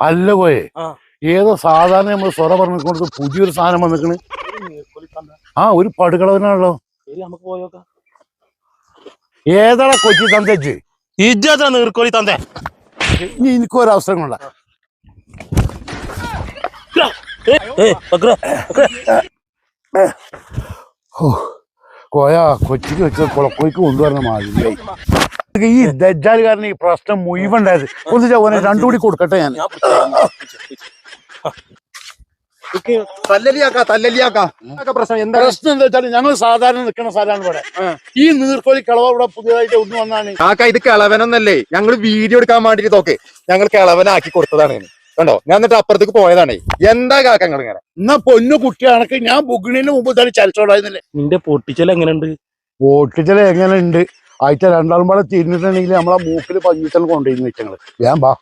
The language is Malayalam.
അല്ല പോയെ. ഏതോ സാധാരണ നമ്മൾ സ്വറ പറഞ്ഞിട്ട് പുതിയൊരു സാധനം വന്നിക്കണ്. ആ ഒരു പടുകളവനാണല്ലോ ഏതാ ഏതാടാ കൊച്ചി തന്തേച്ച് ഇജ്ജാ? നീർക്കോലി തന്തേ? ഇനി എനിക്കൊരു അവസരം കൊണ്ട കോയ കൊച്ചിക്ക് വെച്ച കുളക്കോയ്ക്ക് കൊണ്ടുവരണം മാതിരി. ഈ ദജാൽ കാരണം ഈ പ്രശ്നം മുഴുവൻ ഉണ്ടായത്. ഒന്ന് ചവനെ രണ്ടുകൂടി കൊടുക്കട്ടെ ഞാൻ. പ്രശ്നം എന്താ? പ്രശ്നം എന്താ വെച്ചാൽ ഞങ്ങൾ സാധാരണ നിൽക്കുന്ന സ്ഥലമാണ് ഇവിടെ. ഈ നീർക്കോലി കളവ ഇവിടെ പുതിയതായിട്ട് ഒന്ന് വന്നാണ്. കാക്ക ഇത് കിളവനൊന്നല്ലേ? ഞങ്ങൾ വീഡിയോ എടുക്കാൻ വേണ്ടിട്ട് നോക്കെ ഞങ്ങൾ കിളവനാക്കി കൊടുത്തതാണ് ഇങ്ങനെ. കണ്ടോ? ഞാൻ എന്നിട്ട് അപ്പുറത്തേക്ക് പോയതാണ്. എന്താ കാക്ക നിങ്ങൾ ഇങ്ങനെ? എന്നാ പൊന്നു കുട്ടിയാണെ ഞാൻ ബുഗിണിന് മുമ്പ് തന്നെ ചലിച്ചോടായിരുന്നില്ലേ നിന്റെ പൊട്ടിച്ചൽ എങ്ങനെയുണ്ട്? പൊട്ടിച്ചൽ എങ്ങനെ ആഴ്ച രണ്ടാളും പാടെ തിരിഞ്ഞിട്ടുണ്ടെങ്കിൽ നമ്മളെ മൂക്കിൽ പഞ്ഞിട്ടാണ് കൊണ്ടുപോയി ഞാൻ ബാ